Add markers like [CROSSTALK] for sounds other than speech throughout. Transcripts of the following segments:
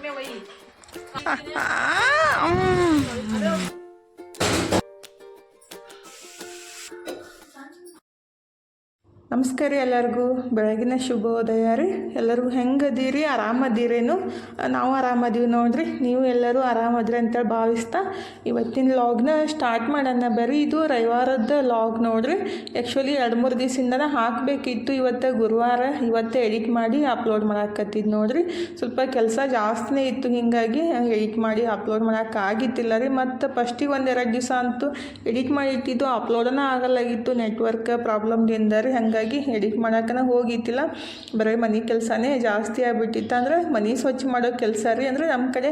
meu aí. [LAUGHS] Ah, hum. ನಮಸ್ಕಾರ ರೀ ಎಲ್ಲರಿಗೂ. ಬೆಳಗಿನ ಶುಭೋದಯ ರೀ. ಎಲ್ಲರಿಗೂ ಹೆಂಗದೀರಿ ಆರಾಮದೀರೇನು ನಾವು ಆರಾಮದೀವಿ ನೋಡ್ರಿ. ನೀವು ಎಲ್ಲರೂ ಆರಾಮದ್ರಿ ಅಂತೇಳಿ ಭಾವಿಸ್ತಾ ಇವತ್ತಿನ ಲಾಗ್ನ ಸ್ಟಾರ್ಟ್ ಮಾಡೋಣ ಬರ್ರಿ. ಇದು ರವಿವಾರದ ಲಾಗ್ ನೋಡ್ರಿ. ಆ್ಯಕ್ಚುಲಿ ಎರಡು ಮೂರು ದಿವಸದಿಂದನೇ ಹಾಕಬೇಕಿತ್ತು ಇವತ್ತು ಗುರುವಾರ. ಇವತ್ತೇ ಎಡಿಟ್ ಮಾಡಿ ಅಪ್ಲೋಡ್ ಮಾಡಾಕತ್ತಿದ್ದು ನೋಡ್ರಿ. ಸ್ವಲ್ಪ ಕೆಲಸ ಜಾಸ್ತಿನೇ ಇತ್ತು ಹೀಗಾಗಿ ಎಡಿಟ್ ಮಾಡಿ ಅಪ್ಲೋಡ್ ಮಾಡೋಕ್ಕಾಗಿತ್ತಿಲ್ಲ ರೀ. ಮತ್ತು ಫಸ್ಟಿಗೆ ಒಂದೆರಡು ದಿವಸ ಅಂತೂ ಎಡಿಟ್ ಮಾಡಿ ಇಟ್ಟಿದ್ದು ಅಪ್ಲೋಡನ ಆಗಲ್ಲಾಗಿತ್ತು ನೆಟ್ವರ್ಕ್ ಪ್ರಾಬ್ಲಮ್ದಿಂದ ರೀ. ಹಾಗಾಗಿ ಎಡಿಟ್ ಮಾಡೋಕ್ಕನ ಹೋಗಿತ್ತಿಲ್ಲ ಬರೀ ಮನೆ ಕೆಲಸನೇ ಜಾಸ್ತಿ ಆಗಿಬಿಟ್ಟಿತ್ತು ಅಂದ್ರೆ ಮನೆ ಸ್ವಚ್ಛ ಮಾಡೋ ಕೆಲಸ ರೀ ಅಂದರೆ ನಮ್ಮ ಕಡೆ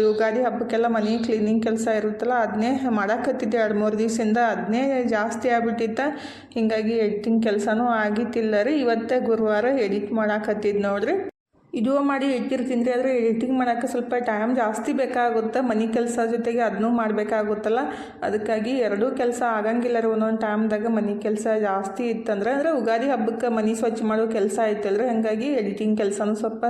ಯುಗಾದಿ ಹಬ್ಬಕ್ಕೆಲ್ಲ ಮನೆ ಕ್ಲೀನಿಂಗ್ ಕೆಲಸ ಇರುತ್ತಲ್ಲ ಅದನ್ನೇ ಮಾಡಾಕತ್ತಿದ್ದೆ ಎರಡು ಮೂರು ದಿವಸದಿಂದ ಅದನ್ನೇ ಜಾಸ್ತಿ ಆಗಿಬಿಟ್ಟಿತ್ತು. ಹೀಗಾಗಿ ಎಡಿಟಿಂಗ್ ಕೆಲಸನೂ ಆಗಿತ್ತಿಲ್ಲ ರೀ. ಇವತ್ತೇ ಗುರುವಾರ ಎಡಿಟ್ ಮಾಡಾಕತ್ತಿದ್ದು ನೋಡ್ರಿ. ಇದು ಮಾಡಿ ಇಟ್ಟಿರ್ತೀನಿ ತಿಂದ್ರಿ ಆದರೆ ಎಡಿಟಿಂಗ್ ಮಾಡೋಕ್ಕೆ ಸ್ವಲ್ಪ ಟೈಮ್ ಜಾಸ್ತಿ ಬೇಕಾಗುತ್ತೆ. ಮನೆ ಕೆಲಸ ಜೊತೆಗೆ ಅದನ್ನೂ ಮಾಡಬೇಕಾಗುತ್ತಲ್ಲ. ಅದಕ್ಕಾಗಿ ಎರಡೂ ಕೆಲಸ ಆಗಂಗಿಲ್ಲ ರೀ ಒಂದೊಂದು ಟೈಮ್ದಾಗ ಮನೆ ಕೆಲಸ ಜಾಸ್ತಿ ಇತ್ತಂದ್ರೆ ಅಂದರೆ ಉಗಾದಿ ಹಬ್ಬಕ್ಕೆ ಮನೆ ಸ್ವಚ್ಛ ಮಾಡೋ ಕೆಲಸ ಐತಲ್ರಿ ಹಾಗಾಗಿ ಎಡಿಟಿಂಗ್ ಕೆಲಸನೂ ಸ್ವಲ್ಪ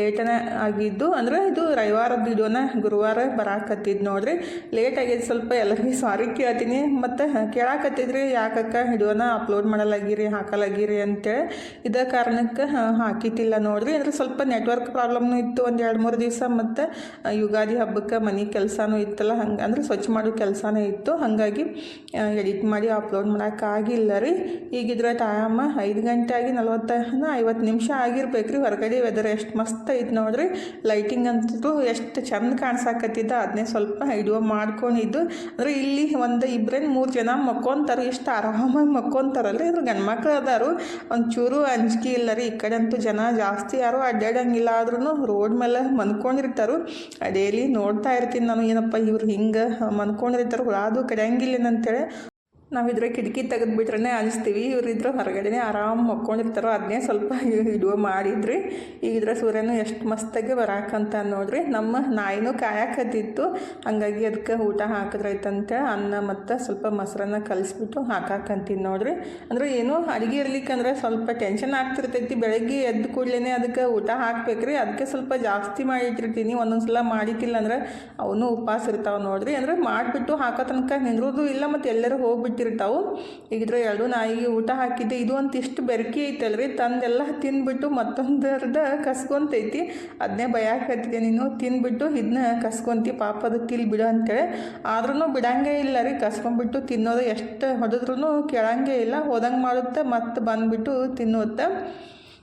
ಲೇಟನೇ ಆಗಿದ್ದು ಅಂದರೆ ಇದು ರವಿವಾರದ ವಿಡಿಯೋನ ಗುರುವಾರ ಬರಾಕತ್ತಿದ್ದು ನೋಡ್ರಿ. ಲೇಟ್ ಆಗಿದ್ದು ಸ್ವಲ್ಪ ಎಲ್ಲರಿಗೂ ಸಾರಿ ಕೇಳ್ತೀನಿ. ಮತ್ತು ಕೇಳಾಕತ್ತಿದ್ರಿ ಯಾಕಕ್ಕ ವಿಡಿಯೋನ ಅಪ್ಲೋಡ್ ಮಾಡಲಾಗಿರಿ, ಹಾಕಲಾಗಿರಿ ಅಂತೇಳಿ. ಇದೇ ಕಾರಣಕ್ಕೆ ಹಾಕಿತಿಲ್ಲ ನೋಡ್ರಿ. ಅಂದ್ರೆ ಸ್ವಲ್ಪ ನೆಟ್ವರ್ಕ್ ಪ್ರಾಬ್ಲಮ್ನು ಇತ್ತು ಒಂದು ಎರಡು ಮೂರು ದಿವಸ ಮತ್ತು ಯುಗಾದಿ ಹಬ್ಬಕ್ಕೆ ಮನೆ ಕೆಲಸನೂ ಇತ್ತಲ್ಲ, ಹಂಗೆ ಅಂದ್ರೆ ಸ್ವಚ್ಛ ಮಾಡೋ ಕೆಲಸನೇ ಇತ್ತು. ಹಾಗಾಗಿ ಎಡಿಟ್ ಮಾಡಿ ಅಪ್ಲೋಡ್ ಮಾಡೋಕ್ಕಾಗಿಲ್ಲ ರೀ. ಈಗಿದ್ರೆ ಟೈಮ್ ಐದು ಗಂಟೆ ಆಗಿ ನಲ್ವತ್ತ ಐವತ್ತು ನಿಮಿಷ ಆಗಿರ್ಬೇಕು ರೀ. ಹೊರಗಡೆ ವೆದರ್ ಎಷ್ಟು ಮಸ್ತ್ ಐತೆ ನೋಡ್ರಿ. ಲೈಟಿಂಗ್ ಅಂತೂ ಎಷ್ಟು ಚಂದ ಕಾಣಿಸಾಕತ್ತಿದ್ದ. ಅದನ್ನೇ ಸ್ವಲ್ಪ ವಿಡಿಯೋ ಮಾಡ್ಕೊಂಡಿದ್ದು. ಅಂದರೆ ಇಲ್ಲಿ ಒಂದು ಇಬ್ಬರೇನು ಮೂರು ಜನ ಮಕ್ಕೊಂತಾರೆ. ಎಷ್ಟು ಆರಾಮಾಗಿ ಮಕ್ಕೊಂತಾರಲ್ಲ ಇದ್ರ ಗಂಡ್ಮಕ್ಳು ಅದಾರು. ಒಂಚೂರು ಅಂಜಿಕೆ ಇಲ್ಲ ರೀ. ಈ ಕಡೆ ಅಂತೂ ಜನ ಜಾಸ್ತಿ ಯಾರು ಅಡ್ಡಾಡಂಗಿಲ್ಲ ಆದ್ರೂ ರೋಡ್ ಮೇಲೆ ಮನ್ಕೊಂಡಿರ್ತಾರು. ಡೈಲಿ ನೋಡ್ತಾ ಇರ್ತೀನಿ ನಾನು, ಏನಪ್ಪ ಇವ್ರು ಹಿಂಗೆ ಮನ್ಕೊಂಡಿರ್ತಾರೆ ಹುಳಾದು ಕಡಿಯಂಗಿಲ್ಲ ಅಂತೇಳಿ ನಾವಿದ್ರೆ ಕಿಟಕಿ ತೆಗೆದ್ಬಿಟ್ರೆ ಅನಿಸ್ತೀವಿ. ಇವರಿದ್ರೆ ಹೊರಗಡೆನೆ ಆರಾಮ್ ಮಕ್ಕೊಂಡಿರ್ತಾರೋ ಅದನ್ನೇ ಸ್ವಲ್ಪ [LAUGHS] ಇಡುವ ಮಾಡಿದ್ರಿ. ಈಗಿದ್ರೆ ಸೂರ್ಯನು ಎಷ್ಟು ಮಸ್ತಾಗಿ ಬರಾಕಂತ ನೋಡ್ರಿ. ನಮ್ಮ ನಾಯಿನೂ ಕಾಯಕತ್ತಿತ್ತು. ಹಂಗಾಗಿ ಅದಕ್ಕೆ ಊಟ ಹಾಕಿದ್ರೈತಂತೆ ಅನ್ನ ಮತ್ತು ಸ್ವಲ್ಪ ಮೊಸರನ್ನ ಕಲಿಸ್ಬಿಟ್ಟು ಹಾಕಾಕಂತೀನಿ ನೋಡ್ರಿ. ಅಂದ್ರೆ ಏನು ಅಡುಗೆ ಇರ್ಲಿಕ್ಕಂದ್ರೆ ಸ್ವಲ್ಪ ಟೆನ್ಷನ್ ಆಗ್ತಿರ್ತೈತಿ. ಬೆಳಗ್ಗೆ ಎದ್ದು ಕೂಡಲೇ ಅದಕ್ಕೆ ಊಟ ಹಾಕ್ಬೇಕ್ರಿ. ಅದಕ್ಕೆ ಸ್ವಲ್ಪ ಜಾಸ್ತಿ ಮಾಡಿಟ್ಟಿರ್ತೀನಿ. ಒಂದೊಂದು ಸಲ ಮಾಡಿಟ್ಟಿಲ್ಲ ಅಂದ್ರೆ ಅವನು ಉಪವಾಸ ಇರ್ತಾವೆ ನೋಡ್ರಿ. ಅಂದ್ರೆ ಮಾಡಿಬಿಟ್ಟು ಹಾಕೋ ತನಕ ನಿಂದ್ರೋದು ಇಲ್ಲ. ಮತ್ತು ಎಲ್ಲರೂ ಹೋಗ್ಬಿಟ್ಟಿರ್ತಾವೆ ಈಗಿದ್ರೆ ಎರಡು ನಾಯಿಗೆ ಊಟ ಹಾಕಿದ್ದೆ. ಇದು ಇಷ್ಟು ಬೆರಕೆ ಐತಲ್ರಿ. ತಂದೆಲ್ಲ ತಿಂದ್ಬಿಟ್ಟು ಮತ್ತೊಂದರ್ದ ಕಸ್ಕೊಂತೈತಿ. ಅದನ್ನೇ ಭಯಕತ್ತಿದೆ ನೀನು ತಿಂದ್ಬಿಟ್ಟು ಇದನ್ನ ಕಸ್ಕೊಂತಿ. ಪಾಪ ಅದು ತಿಲ್ ಬಿಡು ಅಂತೇಳಿ. ಆದ್ರೂ ಬಿಡಂಗೆ ಇಲ್ಲ ರೀ. ಕಸ್ಕೊಂಡ್ಬಿಟ್ಟು ತಿನ್ನೋದು ಎಷ್ಟು ಹೊಡೆದ್ರೂ ಕೇಳಂಗೆ ಇಲ್ಲ. ಹೋದಂಗೆ ಮಾಡುತ್ತೆ ಮತ್ತೆ ಬಂದ್ಬಿಟ್ಟು ತಿನ್ನುತ್ತೆ.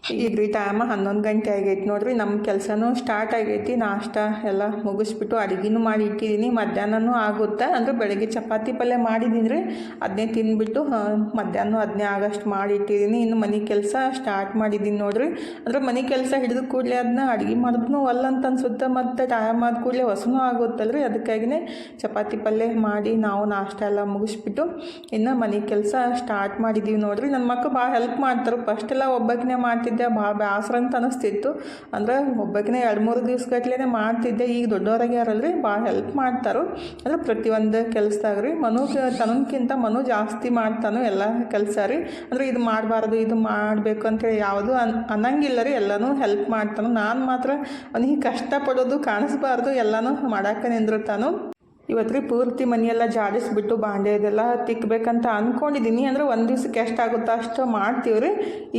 ಈಗ ಟೈಮ್ ಹನ್ನೊಂದು ಗಂಟೆ ಆಗೈತಿ ನೋಡ್ರಿ ನಮ್ಮ ಕೆಲಸನೂ ಸ್ಟಾರ್ಟ್ ಆಗೈತಿ ನಾಷ್ಟ ಎಲ್ಲ ಮುಗಿಸ್ಬಿಟ್ಟು ಅಡುಗೆನೂ ಮಾಡಿ ಇಟ್ಟಿದ್ದೀನಿ ಮಧ್ಯಾಹ್ನನೂ ಆಗುತ್ತೆ? ಅಂದರೆ ಬೆಳಗ್ಗೆ ಚಪಾತಿ ಪಲ್ಯ ಮಾಡಿದ್ದೀನಿ ರೀ ಅದನ್ನೇ ತಿಂದ್ಬಿಟ್ಟು ಆ, ಮಧ್ಯಾಹ್ನ ಅದನ್ನೇ ಆಗಷ್ಟು ಮಾಡಿ ಇಟ್ಟಿದ್ದೀನಿ ಇನ್ನು ಮನೆ ಕೆಲಸ ಸ್ಟಾರ್ಟ್ ಮಾಡಿದ್ದೀನಿ ನೋಡ್ರಿ. ಅಂದರೆ ಮನೆ ಕೆಲಸ ಹಿಡಿದ ಕೂಡಲೇ ಅದನ್ನ ಅಡುಗೆ ಮಾಡಿದ್ರೂ ಒಲ್ಲ ಅಂತ ಅನ್ಸುತ್ತೆ ಮತ್ತು ಟೈಮ್ ಆದ ಕೂಡಲೇ ಹೊಸನೂ ಆಗುತ್ತಲ್ರಿ. ಅದಕ್ಕಾಗಿನೇ ಚಪಾತಿ ಪಲ್ಯ ಮಾಡಿ ನಾವು ನಾಷ್ಟ ಎಲ್ಲ ಮುಗಿಸ್ಬಿಟ್ಟು ಇನ್ನು ಮನೆ ಕೆಲಸ ಸ್ಟಾರ್ಟ್ ಮಾಡಿದ್ದೀವಿ ನೋಡ್ರಿ. ನನ್ನ ಮಕ್ಕಳು ಭಾಳ ಹೆಲ್ಪ್ ಮಾಡ್ತಾರೆ. ಫಸ್ಟ್ ಎಲ್ಲ ಒಬ್ಬಾಕಿನೇ ಮಾಡ್ತಿದ್ದೆ ಭಾಳ ಬೇಸರ ಅಂತ ಅನಿಸ್ತಿತ್ತು. ಅಂದ್ರೆ ಒಬ್ಬಕ್ಕಿನ ಎರಡು ಮೂರು ದಿವ್ಸ ಗಟ್ಲೆ ಮಾಡ್ತಿದ್ದೆ. ಈಗ ದೊಡ್ಡವರಾಗ್ಯಾರಲ್ರಿ ಭಾಳ ಹೆಲ್ಪ್ ಮಾಡ್ತಾರೆ. ಅಂದ್ರೆ ಪ್ರತಿಯೊಂದು ಕೆಲಸದಾಗ ರೀ ಮನು ತನಕ್ಕಿಂತ ಮನು ಜಾಸ್ತಿ ಮಾಡ್ತಾನು ಎಲ್ಲ ಕೆಲಸ ರೀ. ಅಂದರೆ ಇದು ಮಾಡಬಾರ್ದು, ಇದು ಮಾಡಬೇಕು ಅಂತೇಳಿ ಯಾವುದು ಅನ್, ಅನ್ನಂಗಿಲ್ಲ ರೀ. ಎಲ್ಲನೂ ಹೆಲ್ಪ್ ಮಾಡ್ತಾನು. ನಾನು ಮಾತ್ರ ಅವನಿಗೆ ಕಷ್ಟಪಡೋದು ಕಾಣಿಸ್ಬಾರ್ದು, ಎಲ್ಲನೂ ಮಾಡಾಕ ನಿಂದಿರ್ತಾನು ಇವತ್ತು ರೀ ಪೂರ್ತಿ ಮನೆಯೆಲ್ಲ ಜಾಡಿಸ್ಬಿಟ್ಟು ಬಾಂಡೆ ಇದೆಲ್ಲ ತಿಕ್ಕಬೇಕಂತ ಅಂದ್ಕೊಂಡಿದ್ದೀನಿ ಅಂದರೆ ಒಂದು ದಿವ್ಸಕ್ಕೆ ಎಷ್ಟಾಗುತ್ತೋ ಅಷ್ಟು ಮಾಡ್ತೀವಿ ರೀ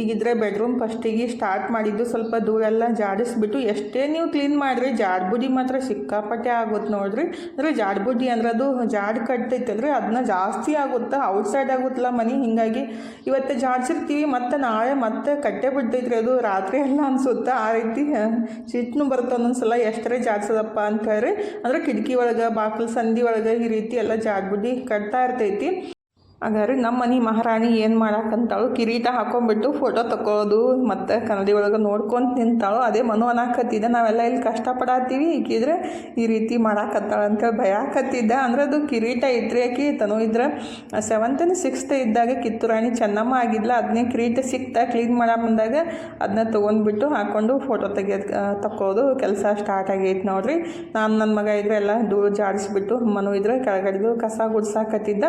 ಈಗಿದ್ರೆ ಬೆಡ್ರೂಮ್ ಫಸ್ಟಿಗೆ ಸ್ಟಾರ್ಟ್ ಮಾಡಿದ್ದು ಸ್ವಲ್ಪ ಧೂಳೆಲ್ಲ ಜಾಡಿಸ್ಬಿಟ್ಟು ಎಷ್ಟೇ ನೀವು ಕ್ಲೀನ್ ಮಾಡಿರಿ ಜಾಡ್ಬುಡಿ ಮಾತ್ರ ಸಿಕ್ಕಾಪಟ್ಟೆ ಆಗುತ್ತೆ ನೋಡ್ರಿ. ಅಂದರೆ ಜಾಡ್ಬುಡಿ ಅಂದ್ರೆ ಅದು ಜಾಡ್ ಅಂದರೆ ಅದನ್ನ ಜಾಸ್ತಿ ಆಗುತ್ತೆ? ಔಟ್ಸೈಡ್ ಆಗುತ್ತಲ್ಲ ಮನೆ? ಹೀಗಾಗಿ ಇವತ್ತು ಜಾಡ್ಸಿರ್ತೀವಿ, ಮತ್ತು ನಾಳೆ ಮತ್ತೆ ಕಟ್ಟೆ ಬಿಡ್ತೈತ್ರಿ ಅದು. ರಾತ್ರಿ ಎಲ್ಲ ಅನಿಸುತ್ತೆ? ಆ ರೀತಿ ಸಿಟ್ನು ಬರುತ್ತೆ ಒಂದೊಂದ್ಸಲ, ಎಷ್ಟರೇ ಜಾಡ್ಸೋದಪ್ಪ ಅಂತ ಹೇಳಿ ಅಂದ್ರೆ ಕಿಟಕಿ ಒಳಗೆ ಬಾಗಿಲು ಸಂಧಿ ಒಳಗೆ ಈ ರೀತಿ ಎಲ್ಲ ಜಾಡ್ಬುಡಿ ಕಟ್ತಾ ಇರ್ತೈತಿ. ಹಾಗಾದ್ರೆ ನಮ್ಮ ಮನೆ ಮಹಾರಾಣಿ ಏನು ಮಾಡಾಕಂತಾಳು ಕಿರೀಟ ಹಾಕೊಂಡ್ಬಿಟ್ಟು ಫೋಟೋ ತಕೊಳ್ಳೋದು ಮತ್ತು ಕನ್ನಡಿ ಒಳಗೆ ನೋಡ್ಕೊಂಡು ನಿಂತಾಳು, ಅದೇ ಮನು ಅನ್ನಕತ್ತಿದ್ದೆ ನಾವೆಲ್ಲ ಇಲ್ಲಿ ಕಷ್ಟಪಡತ್ತೀವಿ ಈಕಿದ್ರೆ ಈ ರೀತಿ ಮಾಡಾಕತ್ತಾಳು ಅಂತೇಳಿ ಭಯಾಕತ್ತಿದ್ದ. ಅಂದ್ರೆ ಅದು ಕಿರೀಟ ಇದ್ರೆ ಆಕಿ, ತನು ಇದ್ರೆ ಸೆವೆಂತನೇ ಸಿಕ್ಸ್ತ್ ಇದ್ದಾಗ ಕಿತ್ತೂರಾಣಿ ಚೆನ್ನಮ್ಮ ಆಗಿದ್ಲ. ಅದನ್ನೇ ಕಿರೀಟ ಸಿಕ್ತಾ ಕ್ಲೀನ್ ಮಾಡೋ ಬಂದಾಗ ಅದನ್ನ ತೊಗೊಂಡ್ಬಿಟ್ಟು ಹಾಕ್ಕೊಂಡು ಫೋಟೋ ತೆಗಿಯೋದು ತಕ್ಕೋದು ಕೆಲಸ ಸ್ಟಾರ್ಟ್ ಆಗೈತೆ ನೋಡ್ರಿ. ನಾನು ನನ್ನ ಮಗ ಇದ್ರೆ ಎಲ್ಲ ಧೂಳು ಜಾಡಿಸ್ಬಿಟ್ಟು ಮನು ಇದ್ರೆ ಕೆಳಗಡೆದು ಕಸ ಗುಡ್ಸಾಕತ್ತಿದ್ದ.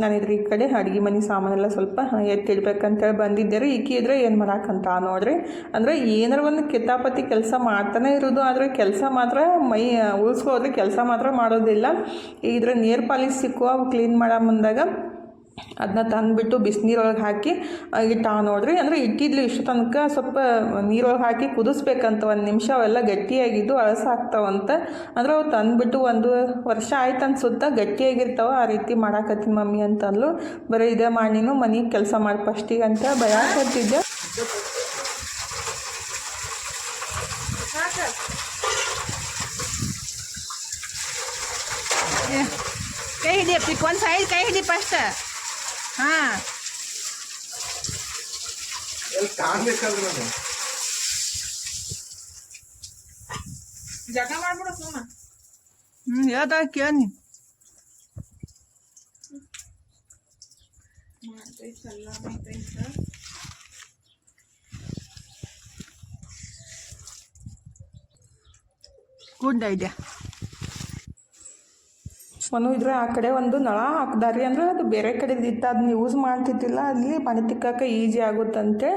ನಾನು ಇದ್ರೆ ಕಡೆ ಅಡುಗೆ ಮನೆ ಸಾಮಾನೆಲ್ಲ ಸ್ವಲ್ಪ ಎತ್ತಿಡ್ಬೇಕಂತೇಳಿ ಬಂದಿದ್ದೆ ಈಕಿ ಇದ್ರೆ ಏನು ಮಾಡಾಕಂತ ನೋಡ್ರಿ. ಅಂದರೆ ಏನಾರ ಒಂದು ಕಿತಾಪತಿ ಕೆಲಸ ಮಾಡ್ತಾನೆ ಇರೋದು, ಆದರೆ ಕೆಲಸ ಮಾತ್ರ ಮೈ ಉಳಿಸ್ಕೋದ್ರೆ ಕೆಲಸ ಮಾತ್ರ ಮಾಡೋದಿಲ್ಲ. ಇದ್ರೆ ನೀರು ಪಾಲಿಸಿ ಸಿಕ್ಕುವ ಕ್ಲೀನ್ ಮಾಡೋ ಮುಂದಾಗ ಅದನ್ನ ತಂದುಬಿಟ್ಟು ಬಿಸಿನೀರೊಳಗೆ ಹಾಕಿ ಇಟ್ಟಾವ ನೋಡ್ರಿ. ಅಂದರೆ ಇಟ್ಟಿದ್ಲು ಇಷ್ಟು ತನಕ ಸ್ವಲ್ಪ ನೀರೊಳಗೆ ಹಾಕಿ ಕುದಿಸ್ಬೇಕಂತ ಒಂದು ನಿಮಿಷ ಅವೆಲ್ಲ ಗಟ್ಟಿಯಾಗಿದ್ದು ಅಳಸಾಗ್ತಾವಂತ. ಅಂದ್ರೆ ಅವು ತಂದುಬಿಟ್ಟು ಒಂದು ವರ್ಷ ಆಯ್ತು ಅನ್ಸುತ್ತಾ ಗಟ್ಟಿಯಾಗಿರ್ತಾವ ಆ ರೀತಿ ಮಾಡಾಕತ್ತೀನಿ ಮಮ್ಮಿ ಅಂತಂದ್ಲು. ಬರೀ ಇದೇ ಮಾಡಿನೂ ಮನೆಗೆ ಕೆಲಸ ಮಾಡಿ ಫಸ್ಟಿಗೆ ಅಂತ ಭಯ ಕೊಟ್ಟಿದ್ದೆ ಏ, ಕೈ ಹಿಡಿಯಪ್ಪ ಒಂದು ಸೈಡ್ ಕೈ ಹಿಡಿ ಫಸ್ಟ್ ಹಾಂ ಎಲ್ಲಿ ಕಾಣ್ಬೇಕಲ್ರಿ ನಾನು ಜಗ ಮಾಡ್ಬಿಡು ಸುಮ್ಮ ಹ್ಞೂ ಹೇಳ್ದಾಗ ಕೇಳಿ ಗುಡ್ ಐಡಿಯಾ ಮನು ಇದ್ರೆ ಆ ಕಡೆ ಒಂದು ನಳ ಹಾಕ್ದಾರಿ ಅಂದ್ರೆ ಅದು ಬೇರೆ ಕಡೆ ಇತ್ತು ಅದನ್ನ ಯೂಸ್ ಮಾಡ್ತಿದ್ದಿಲ್ಲ. ಅಲ್ಲಿ ಮನೆ ತಿಕ್ಕಕ್ಕೆ ಈಜಿ ಆಗುತ್ತಂತೆ.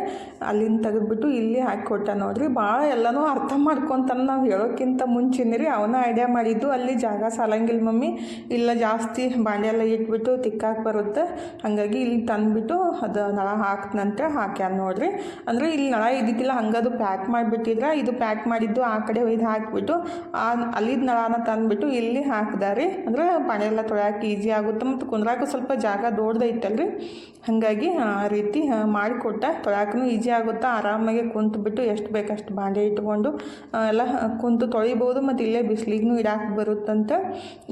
ಅಲ್ಲಿಂದ ತೆಗೆದ್ಬಿಟ್ಟು ಇಲ್ಲಿ ಹಾಕಿಕೊಟ್ಟ ನೋಡ್ರಿ. ಭಾಳ ಎಲ್ಲನೂ ಅರ್ಥ ಮಾಡ್ಕೊತಾನೆ ನಾವು ಹೇಳೋಕ್ಕಿಂತ ಮುಂಚೆನೇ ರೀ ಅವನ ಐಡಿಯಾ ಮಾಡಿದ್ದು. ಅಲ್ಲಿ ಜಾಗ ಸಾಲಂಗಿಲ್ಲ ಮಮ್ಮಿ. ಇಲ್ಲ ಜಾಸ್ತಿ ಬಾಂಡೆ ಎಲ್ಲ ಇಟ್ಬಿಟ್ಟು ತಿಕ್ಕಾಕ್ ಬರುತ್ತೆ. ಹಾಗಾಗಿ ಇಲ್ಲಿ ತಂದುಬಿಟ್ಟು ಅದು ನಳ ಹಾಕ್ತನಂತೆ ಹಾಕ್ಯಾನ ನೋಡ್ರಿ. ಅಂದರೆ ಇಲ್ಲಿ ನಳ ಇದ್ದಿದ್ದಿಲ್ಲ, ಹಂಗದು ಪ್ಯಾಕ್ ಮಾಡಿಬಿಟ್ಟಿದ್ರೆ. ಇದು ಪ್ಯಾಕ್ ಮಾಡಿದ್ದು ಆ ಕಡೆ ಒಯ್ದು ಹಾಕಿಬಿಟ್ಟು, ಆ ಅಲ್ಲಿದ್ದ ನಳನ ತಂದುಬಿಟ್ಟು ಇಲ್ಲಿ ಹಾಕ್ದಾರಿ ಅಂದ್ರೆ ಪಾಣಿ ಎಲ್ಲ ತೊಳ್ಯಾಕೆ ಈಜಿ ಆಗುತ್ತೆ. ಮತ್ತು ಕುಂದ್ರಾಕು ಸ್ವಲ್ಪ ಜಾಗ ದೊಡ್ಡದೈತಲ್ರಿ? ಹಾಗಾಗಿ, ಆ ರೀತಿ ಮಾಡಿಕೊಟ್ಟ ತೊಳ್ಯಾಕೂ ಈಸಿ ಆಗುತ್ತಾ? ಆರಾಮಾಗಿ ಕುಂತುಬಿಟ್ಟು ಎಷ್ಟು ಬೇಕಷ್ಟು ಬಾಂಡೆ ಇಟ್ಕೊಂಡು ಎಲ್ಲ ಕುಂತು ತೊಳಿಬೋದು. ಮತ್ತು ಇಲ್ಲೇ ಬಿಸಿಲಿಗೂ ಇಡಾಕೆ ಬರುತ್ತಂತ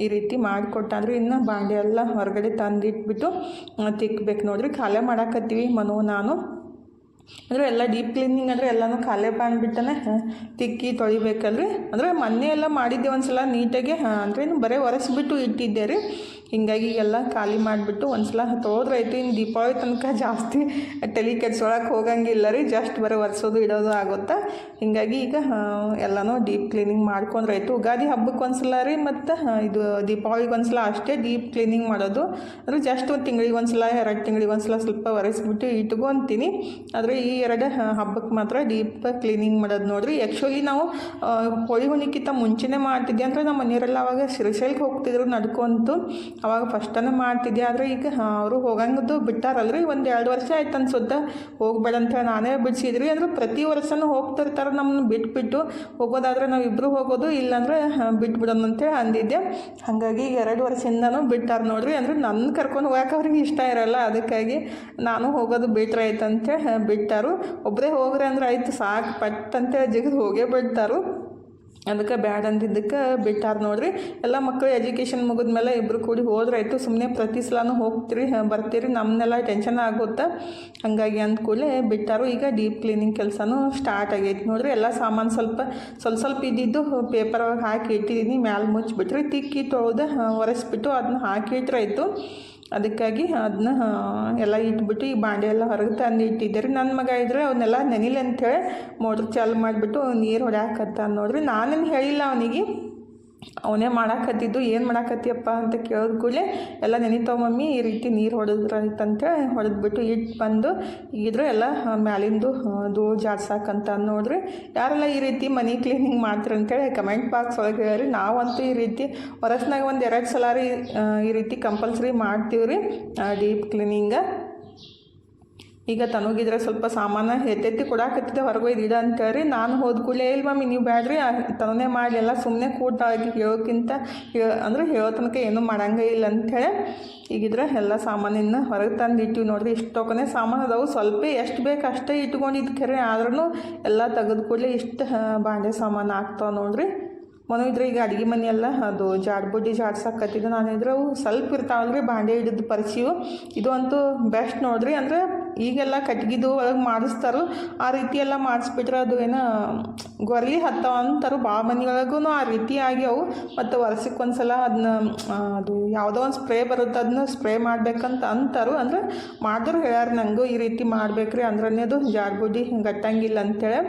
ಈ ರೀತಿ ಮಾಡಿಕೊಟ್ಟ. ಅಂದರೆ ಇನ್ನು ಬಾಂಡೆ ಎಲ್ಲ ಹೊರಗಡೆ ತಂದಿಟ್ಬಿಟ್ಟು ತಿಕ್ಕಬೇಕು ನೋಡ್ರಿ. ಖಾಲಿ ಮಾಡಾಕತ್ತೀವಿ ಮನೋ ನಾನು. ಅಂದರೆ ಎಲ್ಲ ಡೀಪ್ ಕ್ಲೀನಿಂಗ್ ಅಂದರೆ ಎಲ್ಲನೂ ಖಾಲಿ ಬಂದುಬಿಟ್ಟನೆ ತಿಕ್ಕಿ ತೊಳಿಬೇಕಲ್ರಿ. ಅಂದರೆ ಮೊನ್ನೆ ಎಲ್ಲ ಮಾಡಿದ್ದೆ ಒಂದು ಸಲ ನೀಟಾಗಿ ಅಂದರೆ ಬರೀ ಒರೆಸ್ಬಿಟ್ಟು ಇಟ್ಟಿದ್ದೆ ರೀ. ಹಿಂಗಾಗಿ ಎಲ್ಲ ಖಾಲಿ ಮಾಡಿಬಿಟ್ಟು ಒಂದು ಸಲ ತೊಳೆದ್ರಾಯ್ತು ಇನ್ನು ದೀಪಾವಳಿ ತನಕ ಜಾಸ್ತಿ ತಲೆ ಕೆಡ್ಸೊಳಕ್ಕೆ ಹೋಗಂಗಿಲ್ಲ ರೀ ಜಸ್ಟ್ ಬರೀ ಒರೆಸೋದು ಇಡೋದು ಆಗುತ್ತಾ? ಹೀಗಾಗಿ ಈಗ ಎಲ್ಲನೂ ಡೀಪ್ ಕ್ಲೀನಿಂಗ್ ಮಾಡ್ಕೊಂಡ್ರಾಯ್ತು ಉಗಾದಿ ಹಬ್ಬಕ್ಕೆ ಒಂದು ಸಲ ರೀ, ಮತ್ತು ಇದು ದೀಪಾವಳಿಗೆ ಒಂದು ಸಲ ಅಷ್ಟೇ ಡೀಪ್ ಕ್ಲೀನಿಂಗ್ ಮಾಡೋದು. ಅಂದರೆ ಜಸ್ಟ್ ಒಂದು ತಿಂಗಳಿಗೆ ಒಂದು ಸಲ ಎರಡು ತಿಂಗಳಿಗೆ ಒಂದು ಸಲ ಸ್ವಲ್ಪ ಒರೆಸ್ಬಿಟ್ಟು ಇಟ್ಕೊತೀನಿ ಆದರೆ ಈ ಎರಡು ಹಬ್ಬಕ್ಕೆ ಮಾತ್ರ ಡೀಪ್ ಕ್ಲೀನಿಂಗ್ ಮಾಡೋದು ನೋಡ್ರಿ. ಆ್ಯಕ್ಚುಲಿ ನಾವು ಹೋಳಿ ಹುಣ್ಣಿಕ್ಕಿಂತ ಮುಂಚೆನೇ ಮಾಡ್ತಿದ್ದೆ ಅಂದರೆ ನಮ್ಮ ಮನೆಯವರೆಲ್ಲ ಅವಾಗ ಶ್ರೀಶೈಲಕ್ಕೆ ಹೋಗ್ತಿದ್ರು ನಡ್ಕೊಂತು ಅವಾಗ ಫಸ್ಟನ್ನು ಮಾಡ್ತಿದ್ದೆ. ಆದರೆ ಈಗ ಅವರು ಹೋಗಂಗದ್ದು ಬಿಟ್ಟಾರಲ್ರಿ? ಒಂದು ಎರಡು ವರ್ಷ ಆಯ್ತು ಅನ್ಸುತ್ತೆ. ಹೋಗ್ಬೇಡ ಅಂತ ನಾನೇ ಬಿಡಿಸಿದ್ರಿ. ಅಂದ್ರೆ ಪ್ರತಿ ವರ್ಷನೂ ಹೋಗ್ತಿರ್ತಾರೆ ನಮ್ಮನ್ನು ಬಿಟ್ಬಿಟ್ಟು. ಹೋಗೋದಾದ್ರೆ ನಾವು ಇಬ್ಬರು ಹೋಗೋದು, ಇಲ್ಲಾಂದ್ರೆ ಬಿಟ್ಬಿಡೋಣ ಅಂತೇಳಿ ಅಂದಿದ್ದೆ. ಹಾಗಾಗಿ ಎರಡು ವರ್ಷದಿಂದನೂ ಬಿಟ್ಟಾರ ನೋಡ್ರಿ. ಅಂದ್ರೆ ನನ್ನ ಕರ್ಕೊಂಡು ಹೋಗಕ್ಕೆ ಅವ್ರಿಗೆ ಇಷ್ಟ ಇರಲ್ಲ. ಅದಕ್ಕಾಗಿ ನಾನು ಹೋಗೋದು ಬಿಟ್ರೆ ಆಯ್ತು ಅಂತೇಳಿ ಬಿಟ್ಟಾರು. ಒಬ್ಬರೇ ಹೋಗ್ರಿ ಅಂದ್ರೆ ಆಯ್ತು, ಸಾಕು, ಪಟ್ ಅಂತೇಳಿ ಜಿಗಿದು ಹೋಗೇ ಬಿಡ್ತಾರು. ಅದಕ್ಕೆ ಬ್ಯಾಡ್ ಅಂದಿದ್ದಕ್ಕೆ ಬಿಟ್ಟಾರ ನೋಡ್ರಿ. ಎಲ್ಲ ಮಕ್ಕಳು ಎಜುಕೇಷನ್ ಮುಗಿದ್ಮೇಲೆ ಇಬ್ಬರು ಕೂಡಿ ಹೋದ್ರಾಯ್ತು ಸುಮ್ಮನೆ ಪ್ರತಿ ಸಲನೂ ಹೋಗ್ತೀರಿ ಬರ್ತೀರಿ. ನಮ್ಮನ್ನೆಲ್ಲ ಟೆನ್ಷನ್ ಆಗುತ್ತೆ. ಹಾಗಾಗಿ ಅಂದ ಕೂಡಲೇ ಬಿಟ್ಟಾರು. ಈಗ ಡೀಪ್ ಕ್ಲೀನಿಂಗ್ ಕೆಲಸನೂ ಸ್ಟಾರ್ಟ್ ಆಗೈತಿ ನೋಡ್ರಿ. ಎಲ್ಲ ಸಾಮಾನು ಸ್ವಲ್ಪ ಸ್ವಲ್ಪ ಸ್ವಲ್ಪ ಇದ್ದಿದ್ದು ಪೇಪರ್ ಹಾಕಿ ಇಟ್ಟಿದ್ದೀನಿ ಮ್ಯಾಲೆ ಮುಚ್ಚಿಬಿಟ್ರಿ ತಿಕ್ಕಿ ತೊಳೆದು ಒರೆಸ್ಬಿಟ್ಟು ಅದನ್ನ ಹಾಕಿ ಇಟ್ರಾಯ್ತು ಅದಕ್ಕಾಗಿ ಅದನ್ನ ಎಲ್ಲ ಇಟ್ಬಿಟ್ಟು ಈ ಬಾಂಡೆ ಎಲ್ಲ ಹೊರಗೆ ತಂದು ಇಟ್ಟಿದ್ದೆ ರೀ. ನನ್ನ ಮಗ ಇದ್ರೆ ಅವನ್ನೆಲ್ಲ ನೆನಿಲಿ ಅಂಥೇಳಿ ಮೋಟ್ರ್ ಚಾಲು ಮಾಡಿಬಿಟ್ಟು ನೀರು ಹೊಡ್ಯಾಕತ್ತ ನೋಡ್ರಿ. ನಾನೇನು ಹೇಳಿಲ್ಲ ಅವನಿಗೆ. ಅವನೇ ಮಾಡಾಕತ್ತಿದ್ದು, ಏನು ಮಾಡಾಕತ್ತಿಯಪ್ಪ ಅಂತ ಕೇಳಿದ ಕೂಡಲೇ, ಎಲ್ಲ ನೆನಿತಾವ ಮಮ್ಮಿ, ಈ ರೀತಿ ನೀರು ಹೊಡೆದ್ರಂತಂತೇಳಿ ಹೊಡೆದ್ಬಿಟ್ಟು ಇಟ್ಟು ಬಂದು ಇದ್ರು ಎಲ್ಲ ಮ್ಯಾಲಿಂದು ಧೂಳು ಜಾಡ್ಸಾಕಂತ ನೋಡ್ರಿ ಯಾರೆಲ್ಲ ಈ ರೀತಿ ಮನಿ ಕ್ಲೀನಿಂಗ್ ಮಾಡ್ತೀರಿ ಅಂತೇಳಿ ಕಮೆಂಟ್ ಬಾಕ್ಸ್ ಒಳಗೆ ಹೇಳ್ರಿ. ನಾವಂತೂ ಈ ರೀತಿ ವರ್ಷನಾಗ ಒಂದು ಎರಡು ಸಲ ರೀ ಈ ರೀತಿ ಕಂಪಲ್ಸರಿ ಮಾಡ್ತೀವಿ ರೀ ಡೀಪ್ ಕ್ಲೀನಿಂಗ ಈಗ ತನಗಿದ್ರೆ ಸ್ವಲ್ಪ ಸಾಮಾನು ಎತ್ತೆತ್ತಿ ಕೊಡಾಕತ್ತಿದ್ದೆ ಹೊರಗೆ ಒಯ್ದು ಇಡ ಅಂತೇಳಿ. ನಾನು ಹೋದ ಕೂಡಲೇ, ಇಲ್ಲ ಮಮ್ಮಿ, ನೀವು ಬ್ಯಾಡ್ರಿ ತನನೇ ಮಾಡಲಿಲ್ಲ ಸುಮ್ಮನೆ ಕೂಟಾಗಿ ಹೇಳೋಕ್ಕಿಂತ ಹೇಳ ಅಂದ್ರೆ ಹೇಳೋ ತನಕ ಏನೂ ಮಾಡಂಗೇ ಇಲ್ಲ ಅಂಥೇಳಿ ಈಗಿದ್ರೆ ಎಲ್ಲ ಸಾಮಾನಿನ ಹೊರಗೆ ತಂದು ಇಟ್ಟಿವಿ ನೋಡ್ರಿ ಇಷ್ಟೊಕ್ಕನೆ ಸಾಮಾನು ಅದಾವು. ಸ್ವಲ್ಪ ಎಷ್ಟು ಬೇಕು ಅಷ್ಟೇ ಇಟ್ಕೊಂಡಿದ್ದು ಖರೆ ಆದ್ರೂ ಎಲ್ಲ ತೆಗೆದು ಕೂಡಲೇ ಇಷ್ಟು ಬಾಂಡೆ ಸಾಮಾನು ಆಗ್ತಾವೆ ನೋಡ್ರಿ. ಮನು ಇದ್ರೆ ಈಗ ಅಡುಗೆ ಮನೆ ಎಲ್ಲ ಅದು ಜಾಡ್ಬುಡ್ಡಿ ಜಾಡ್ಸಕ್ಕತ್ತಿದ್ದು ನಾನು ಇದ್ರೆ ಅವು ಸ್ವಲ್ಪ ಇರ್ತಾವಲ್ರಿ, ಬಾಂಡೆ ಹಿಡಿದು ಪರಿಚಯವು. ಇದು ಅಂತೂ ಬೆಸ್ಟ್ ನೋಡ್ರಿ, ಅಂದ್ರೆ ಈಗೆಲ್ಲ ಕಟ್ಗಿದು ಒಳಗೆ ಮಾಡಿಸ್ತಾರೋ ಆ ರೀತಿ ಎಲ್ಲ ಮಾಡಿಸ್ಬಿಟ್ರೆ ಅದು ಏನೋ ಗೊರ್ಲಿ ಹತ್ತವ ಅಂತಾರು ಭಾಳ ಮನೆಯೊಳಗೂ ಆ ರೀತಿ ಆಗ್ಯಾವು ಮತ್ತು ವರ್ಷಕ್ಕೆ ಒಂದು ಸಲ ಅದನ್ನ ಅದು ಯಾವುದೋ ಒಂದು ಸ್ಪ್ರೇ ಬರುತ್ತೆ ಅದನ್ನ ಸ್ಪ್ರೇ ಮಾಡ್ಬೇಕಂತ ಅಂತಾರು. ಅಂದ್ರೆ ಮಾಡಿದ್ರು ಹೇಳ್ಯಾರ ನನಗೂ ಈ ರೀತಿ ಮಾಡ್ಬೇಕ್ರಿ ಅಂದ್ರೆ ಅದು ಜಾರ್ಗುಡಿ ಹಿಂಗೆ ಹತ್ತಂಗಿಲ್ಲ ಅಂತೇಳಿ.